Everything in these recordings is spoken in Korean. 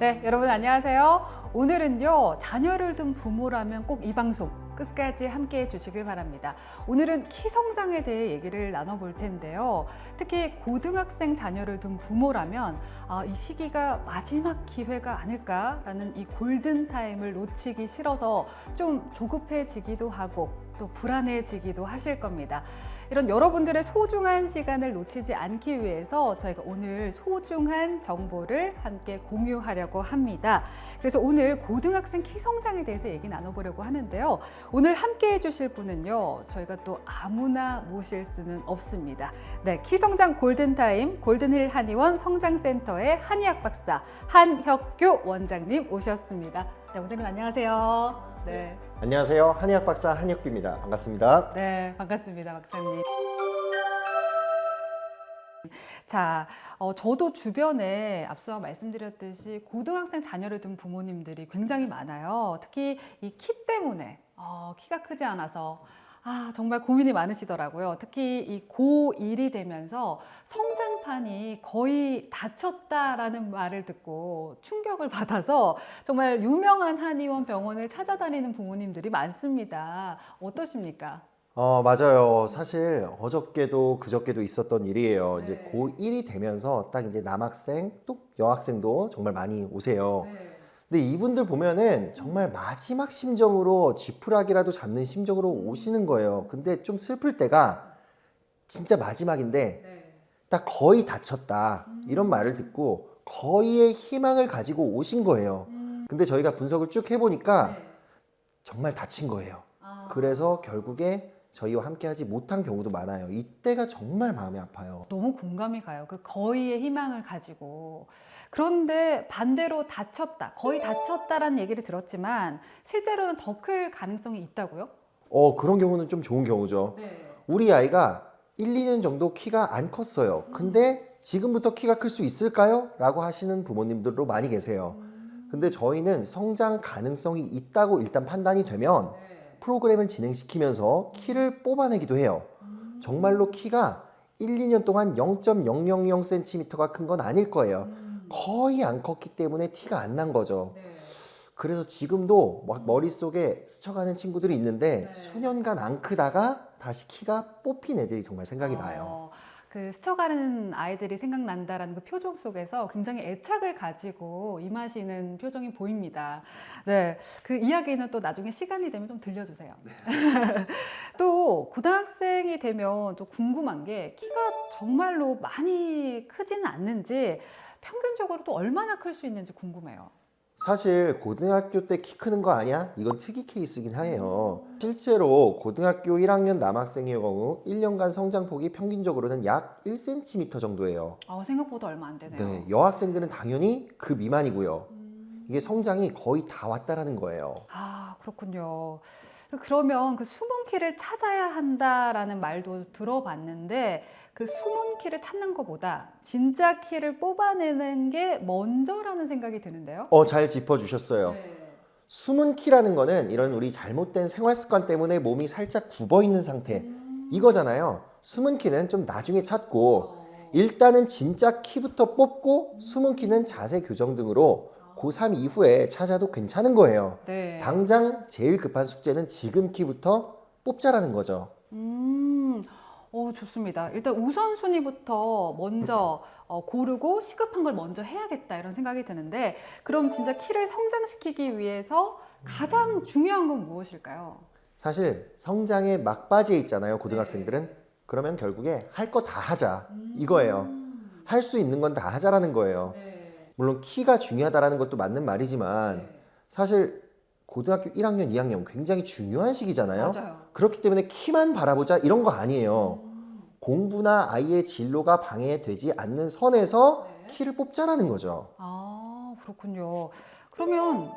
네, 여러분 안녕하세요. 오늘은요, 자녀를 둔 부모라면 꼭 이 방송 끝까지 함께 해주시길 바랍니다. 오늘은 키 성장에 대해 얘기를 나눠볼 텐데요. 특히 고등학생 자녀를 둔 부모라면 아, 이 시기가 마지막 기회가 아닐까라는 이 골든 타임을 놓치기 싫어서 좀 조급해지기도 하고 또 불안해지기도 하실 겁니다. 이런 여러분들의 소중한 시간을 놓치지 않기 위해서 저희가 오늘 소중한 정보를 함께 공유하려고 합니다. 그래서 오늘 고등학생 키 성장에 대해서 얘기 나눠보려고 하는데요. 오늘 함께 해주실 분은요, 저희가 또 아무나 모실 수는 없습니다. 네, 키 성장 골든타임 골든힐 한의원 성장센터의 한의학 박사 한혁교 원장님 오셨습니다. 네, 원장님 안녕하세요. 네. 안녕하세요. 한의학 박사 한혁비입니다. 반갑습니다. 네, 반갑습니다, 박사님. 자, 어, 저도 주변에 앞서 말씀드렸듯이 고등학생 자녀를 둔 부모님들이 굉장히 많아요. 특히 이 키 때문에 어, 키가 크지 않아서 아, 정말 고민이 많으시더라고요. 특히 이 고1이 되면서 성장판이 거의 닫혔다라는 말을 듣고 충격을 받아서 정말 유명한 한의원 병원을 찾아다니는 부모님들이 많습니다. 어떠십니까? 어, 맞아요. 사실 어저께도 그저께도 있었던 일이에요. 이제 네. 고1이 되면서 딱 이제 남학생 또 여학생도 정말 많이 오세요. 네. 근데 이분들 보면은 정말 마지막 심정으로 쥐푸락이라도 잡는 심정으로 오시는 거예요. 근데 좀 슬플 때가 진짜 마지막인데 네. 딱 거의 다쳤다. 이런 말을 듣고 거의의 희망을 가지고 오신 거예요. 음, 근데 저희가 분석을 쭉 해보니까 네. 정말 다친 거예요. 아. 그래서 결국에 저희와 함께 하지 못한 경우도 많아요. 이때가 정말 마음이 아파요. 너무 공감이 가요. 그 거의의 희망을 가지고. 그런데 반대로 다쳤다, 거의 다쳤다라는 얘기를 들었지만 실제로는 더 클 가능성이 있다고요? 어, 그런 경우는 좀 좋은 경우죠. 네. 우리 아이가 1, 2년 정도 키가 안 컸어요. 근데 지금부터 키가 클 수 있을까요? 라고 하시는 부모님들도 많이 계세요. 근데 저희는 성장 가능성이 있다고 일단 판단이 되면 프로그램을 진행시키면서 키를 뽑아내기도 해요. 정말로 키가 1, 2년 동안 0.000cm가 큰 건 아닐 거예요. 거의 안 컸기 때문에 티가 안 난 거죠. 그래서 지금도 막 머릿속에 스쳐가는 친구들이 있는데 네. 수년간 안 크다가 다시 키가 뽑힌 애들이 정말 생각이 나요. 어, 그 스쳐가는 아이들이 생각난다라는 그 표정 속에서 굉장히 애착을 가지고 임하시는 표정이 보입니다. 네, 그 이야기는 또 나중에 시간이 되면 좀 들려주세요. 네. 또 고등학생이 되면 좀 궁금한 게 키가 정말로 많이 크지는 않는지 평균적으로 또 얼마나 클 수 있는지 궁금해요. 사실 고등학교 때 키 크는 거 아니야? 이건 특이 케이스긴 해요. 실제로 고등학교 1학년 남학생의 경우 1년간 성장폭이 평균적으로는 약 1cm 정도예요. 어, 생각보다 얼마 안 되네요. 네, 여학생들은 당연히 그 미만이고요. 이게 성장이 거의 다 왔다라는 거예요. 아, 그렇군요. 그러면 그 숨은 키를 찾아야 한다라는 말도 들어봤는데 그 숨은 키를 찾는 것보다 진짜 키를 뽑아내는 게 먼저라는 생각이 드는데요. 어, 잘 짚어주셨어요. 네. 숨은 키라는 거는 이런 우리 잘못된 생활 습관 때문에 몸이 살짝 굽어 있는 상태 음. 이거잖아요. 숨은 키는 좀 나중에 찾고 어. 일단은 진짜 키부터 뽑고 숨은 키는 자세 교정 등으로 고3 이후에 찾아도 괜찮은 거예요. 네. 당장 제일 급한 숙제는 지금 키부터 뽑자라는 거죠. 음, 어, 좋습니다. 일단 우선순위부터 먼저 어, 고르고 시급한 걸 먼저 해야겠다 이런 생각이 드는데 그럼 진짜 키를 성장시키기 위해서 가장 중요한 건 무엇일까요? 사실 성장의 막바지에 있잖아요, 고등학생들은. 그러면 결국에 할 거 다 하자. 이거예요. 할 수 있는 건 다 하자라는 거예요. 네. 물론 키가 중요하다라는 것도 맞는 말이지만 사실 고등학교 1학년, 2학년 굉장히 중요한 시기잖아요. 맞아요. 그렇기 때문에 키만 바라보자 이런 거 아니에요. 공부나 아이의 진로가 방해되지 않는 선에서 네. 키를 뽑자라는 거죠. 아, 그렇군요. 그러면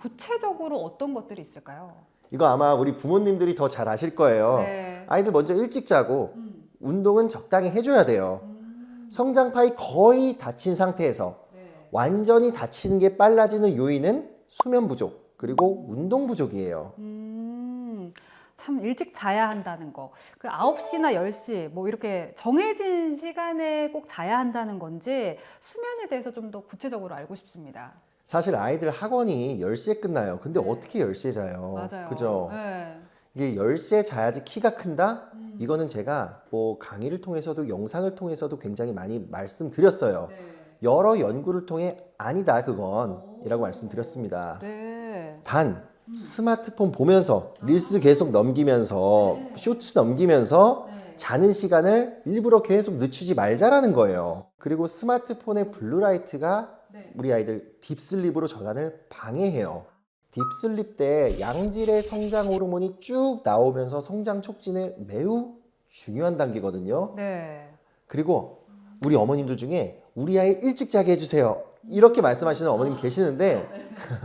구체적으로 어떤 것들이 있을까요? 이거 아마 우리 부모님들이 더 잘 아실 거예요. 네. 아이들 먼저 일찍 자고 음, 운동은 적당히 해줘야 돼요. 음, 성장파이 거의 닫힌 상태에서 네. 완전히 닫히는 게 빨라지는 요인은 수면 부족 그리고 운동 부족이에요. 음, 참 일찍 자야 한다는 거. 그 9시나 10시 뭐 이렇게 정해진 시간에 꼭 자야 한다는 건지 수면에 대해서 좀 더 구체적으로 알고 싶습니다. 사실 아이들 학원이 10시에 끝나요. 근데 네. 어떻게 10시에 자요? 맞아요. 그죠? 네. 이게 10시에 자야지 키가 큰다? 음. 이거는 제가 뭐 강의를 통해서도 영상을 통해서도 굉장히 많이 말씀드렸어요. 네. 여러 연구를 통해 아니다 그건 이라고 말씀드렸습니다. 네. 단 스마트폰 보면서 릴스 계속 넘기면서 쇼츠 넘기면서 네. 자는 시간을 일부러 계속 늦추지 말자라는 거예요. 그리고 스마트폰의 블루라이트가 네. 우리 아이들 딥슬립으로 전환을 방해해요. 딥슬립 때 양질의 성장 호르몬이 쭉 나오면서 성장 촉진에 매우 중요한 단계거든요. 네. 그리고 우리 어머님들 중에 우리 아이 일찍 자게 해주세요. 이렇게 말씀하시는 어머님 계시는데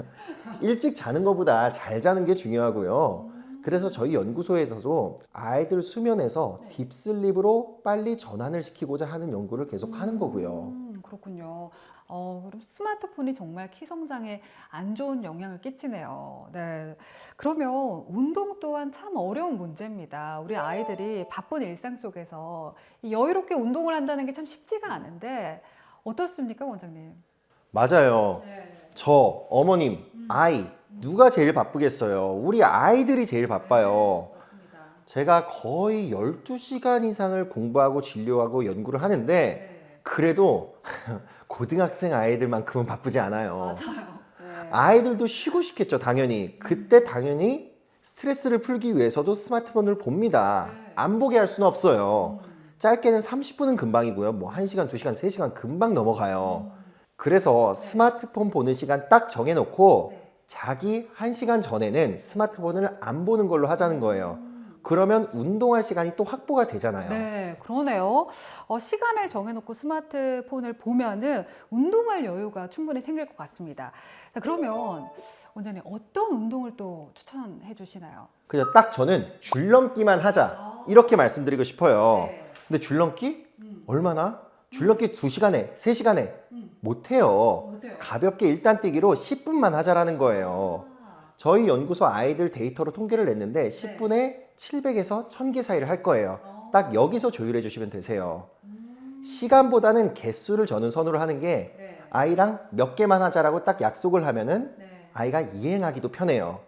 일찍 자는 것보다 잘 자는 게 중요하고요. 그래서 저희 연구소에서도 아이들 수면에서 딥슬립으로 빨리 전환을 시키고자 하는 연구를 계속 하는 거고요. 음, 그렇군요. 어, 그럼 스마트폰이 정말 키 성장에 안 좋은 영향을 끼치네요. 네. 그러면 운동 또한 참 어려운 문제입니다. 우리 아이들이 바쁜 일상 속에서 이 여유롭게 운동을 한다는 게 참 쉽지가 않은데 어떻습니까, 원장님? 맞아요. 네. 저, 어머님, 아이, 누가 제일 바쁘겠어요? 우리 아이들이 제일 바빠요. 맞습니다. 제가 거의 12시간 이상을 공부하고 진료하고 연구를 하는데 네. 그래도 고등학생 아이들만큼은 바쁘지 않아요. 맞아요. 네. 아이들도 쉬고 싶겠죠, 당연히. 그때 당연히 스트레스를 풀기 위해서도 스마트폰을 봅니다. 네. 안 보게 할 수는 없어요. 음. 짧게는 30분은 금방이고요. 뭐 1시간, 2시간, 3시간 금방 넘어가요. 그래서 스마트폰 보는 시간 딱 정해놓고 네. 자기 1시간 전에는 스마트폰을 안 보는 걸로 하자는 거예요. 그러면 운동할 시간이 또 확보가 되잖아요. 네, 그러네요. 어, 시간을 정해놓고 스마트폰을 보면은 운동할 여유가 충분히 생길 것 같습니다. 자, 그러면 원장님 어떤 운동을 또 추천해 주시나요? 그냥 딱 저는 줄넘기만 하자. 이렇게 말씀드리고 싶어요. 네. 근데 줄넘기 음, 얼마나? 줄넘기 2시간에, 3시간에 음. 못해요. 가볍게 일단 뛰기로 10분만 하자라는 거예요. 아, 저희 연구소 아이들 데이터로 통계를 네. 냈는데 10분에 700에서 1000개 사이를 할 거예요. 어. 딱 여기서 조율해 주시면 되세요. 음, 시간보다는 개수를 저는 선호를 하는 게 네. 아이랑 몇 개만 하자라고 딱 약속을 하면은 네. 아이가 이행하기도 편해요.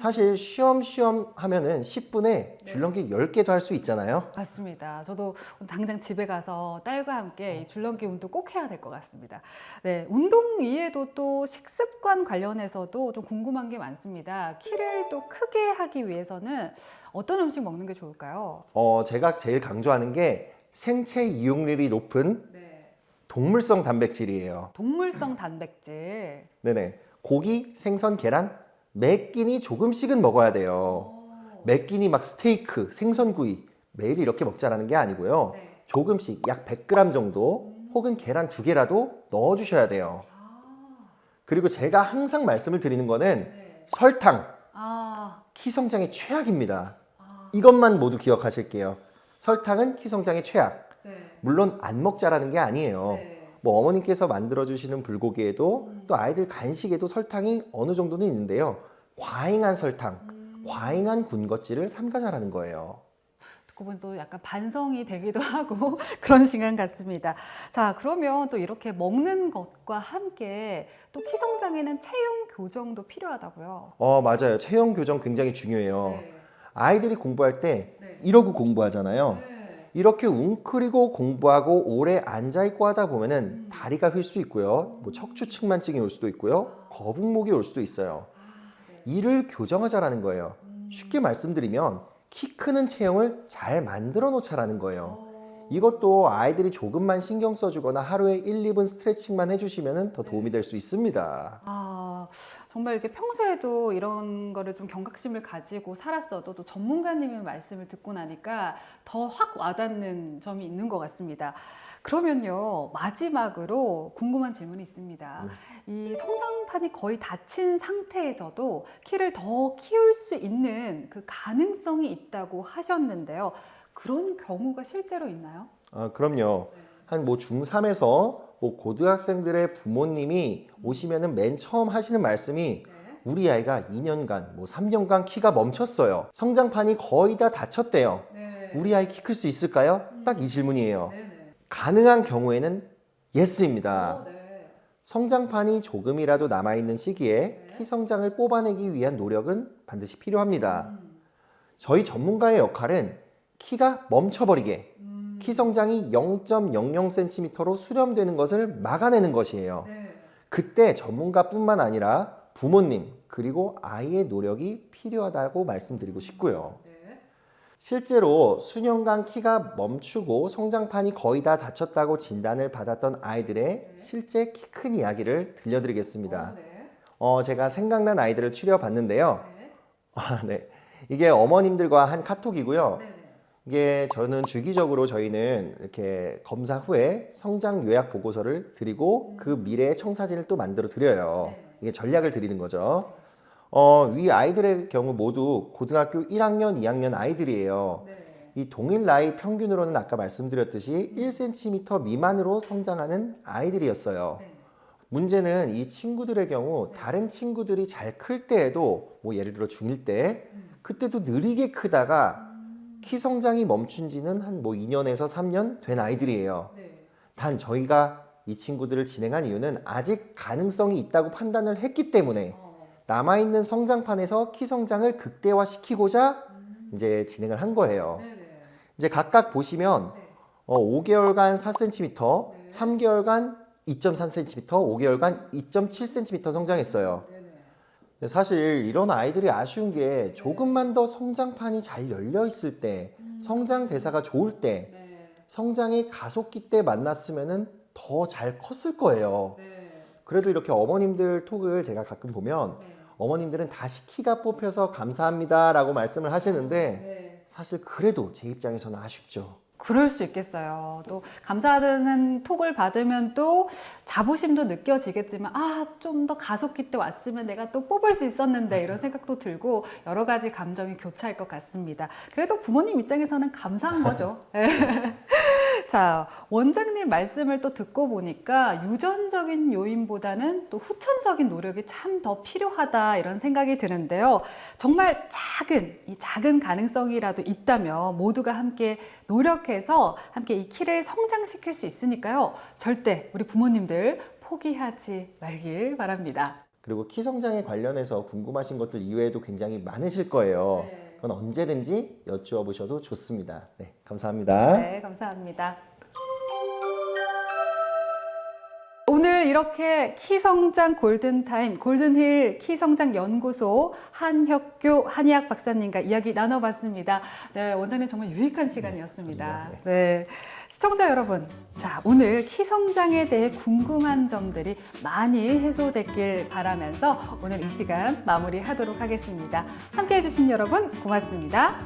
음, 사실 쉬엄쉬엄 하면은 10분에 줄넘기 10개도 할 수 있잖아요. 맞습니다. 저도 당장 집에 가서 딸과 함께 이 줄넘기 운동 꼭 해야 될 것 같습니다. 네, 운동 이외에도 또 식습관 관련해서도 좀 궁금한 게 많습니다. 키를 또 크게 하기 위해서는 어떤 음식 먹는 게 좋을까요? 어, 제가 제일 강조하는 게 생체 이용률이 높은 네. 동물성 단백질이에요. 동물성 단백질. 네네. 고기, 생선, 계란 매 끼니 조금씩은 먹어야 돼요. 어, 매 끼니 막 스테이크, 생선구이 매일 이렇게 먹자라는 게 아니고요. 네. 조금씩 약 100g 정도 혹은 계란 두 개라도 넣어 주셔야 돼요. 아, 그리고 제가 항상 말씀을 드리는 거는 네. 설탕, 아, 키 성장의 최악입니다. 아, 이것만 모두 기억하실게요. 설탕은 키 성장의 최악. 네. 물론 안 먹자라는 게 아니에요. 네. 뭐 어머님께서 만들어 주시는 불고기에도 음. 또 아이들 간식에도 설탕이 어느 정도는 있는데요. 과잉한 설탕, 음. 과잉한 군것질을 삼가자라는 거예요. 듣고 보면 또 약간 반성이 되기도 하고 그런 시간 같습니다. 자, 그러면 또 이렇게 먹는 것과 함께 또 키 성장에는 체형 교정도 필요하다고요. 어, 맞아요. 체형 교정 굉장히 중요해요. 네. 아이들이 공부할 때 네. 이러고 공부하잖아요. 네. 이렇게 웅크리고 공부하고 오래 앉아 있고 하다 보면은 음. 다리가 휠 수 있고요. 뭐 척추 측만증이 올 수도 있고요. 거북목이 올 수도 있어요. 네. 이를 교정하자라는 거예요. 음. 쉽게 말씀드리면 키 크는 체형을 잘 만들어 놓자라는 거예요. 어. 이것도 아이들이 조금만 신경 써주거나 하루에 1, 2분 스트레칭만 해주시면 더 도움이 될 수 있습니다. 아, 정말 이렇게 평소에도 이런 거를 좀 경각심을 가지고 살았어도 또 전문가님의 말씀을 듣고 나니까 더 확 와닿는 점이 있는 것 같습니다. 그러면요, 마지막으로 궁금한 질문이 있습니다. 이 성장판이 거의 닫힌 상태에서도 키를 더 키울 수 있는 그 가능성이 있다고 하셨는데요. 그런 경우가 실제로 있나요? 아, 그럼요. 한 뭐 중3에서 뭐 고등학생들의 부모님이 오시면은 맨 처음 하시는 말씀이 네. 우리 아이가 2년간, 뭐 3년간 키가 멈췄어요. 성장판이 거의 다 닫혔대요. 네. 우리 아이 키 클 수 있을까요? 딱 이 질문이에요. 네네. 가능한 경우에는 예스입니다. 어, 네. 성장판이 조금이라도 남아있는 시기에 키 성장을 뽑아내기 위한 노력은 반드시 필요합니다. 저희 전문가의 역할은 키가 멈춰버리게 키 성장이 0.00cm로 수렴되는 것을 막아내는 것이에요. 그때 전문가뿐만 아니라 부모님 그리고 아이의 노력이 필요하다고 말씀드리고 싶고요. 실제로 수년간 키가 멈추고 성장판이 거의 다 닫혔다고 진단을 받았던 아이들의 실제 키 큰 이야기를 들려드리겠습니다. 어, 제가 생각난 아이들을 추려봤는데요. 아, 네. 이게 어머님들과 한 카톡이고요. 이게 저는 주기적으로 저희는 이렇게 검사 후에 성장 요약 보고서를 드리고 그 미래의 청사진을 또 만들어 드려요. 이게 전략을 드리는 거죠. 어, 위 아이들의 경우 모두 고등학교 1학년, 2학년 아이들이에요. 이 동일 나이 평균으로는 아까 말씀드렸듯이 1cm 미만으로 성장하는 아이들이었어요. 문제는 이 친구들의 경우 다른 친구들이 잘 클 때에도 뭐 예를 들어 중1 때 그때도 느리게 크다가 키 성장이 멈춘 지는 한 뭐 2년에서 3년 된 아이들이에요. 단 저희가 이 친구들을 진행한 이유는 아직 가능성이 있다고 판단을 했기 때문에 남아있는 성장판에서 키 성장을 극대화시키고자 이제 진행을 한 거예요. 이제 각각 보시면 어, 5개월간 4cm, 3개월간 2.3cm, 5개월간 2.7cm 성장했어요. 근데 사실 이런 아이들이 아쉬운 게 조금만 더 성장판이 잘 열려 있을 때, 성장 대사가 좋을 때, 성장의 가속기 때 만났으면은 더 잘 컸을 거예요. 그래도 이렇게 어머님들 톡을 제가 가끔 보면 어머님들은 다시 키가 뽑혀서 감사합니다라고 말씀을 하시는데 사실 그래도 제 입장에서는 아쉽죠. 그럴 수 있겠어요. 또 감사하다는 톡을 받으면 또 자부심도 느껴지겠지만 아 좀 더 가속기 때 왔으면 내가 또 뽑을 수 있었는데 이런 생각도 들고 여러 가지 감정이 교차할 것 같습니다. 그래도 부모님 입장에서는 감사한 거죠. 네. 자 원장님 말씀을 또 듣고 보니까 유전적인 요인보다는 또 후천적인 노력이 참 더 필요하다 이런 생각이 드는데요. 정말 작은 이 작은 가능성이라도 있다면 모두가 함께 노력해서 함께 이 키를 성장시킬 수 있으니까요. 절대 우리 부모님들 포기하지 말길 바랍니다. 그리고 키 성장에 관련해서 궁금하신 것들 이외에도 굉장히 많으실 거예요. 그건 언제든지 여쭈어 보셔도 좋습니다. 네, 감사합니다. 네, 감사합니다. 오늘 이렇게 키성장 골든타임, 골든힐 키성장 연구소 한혁교 한의학 박사님과 이야기 나눠봤습니다. 네, 원장님 정말 유익한 시간이었습니다. 네. 네. 시청자 여러분, 자, 오늘 키성장에 대해 궁금한 점들이 많이 해소됐길 바라면서 오늘 이 시간 마무리하도록 하겠습니다. 함께 해주신 여러분, 고맙습니다.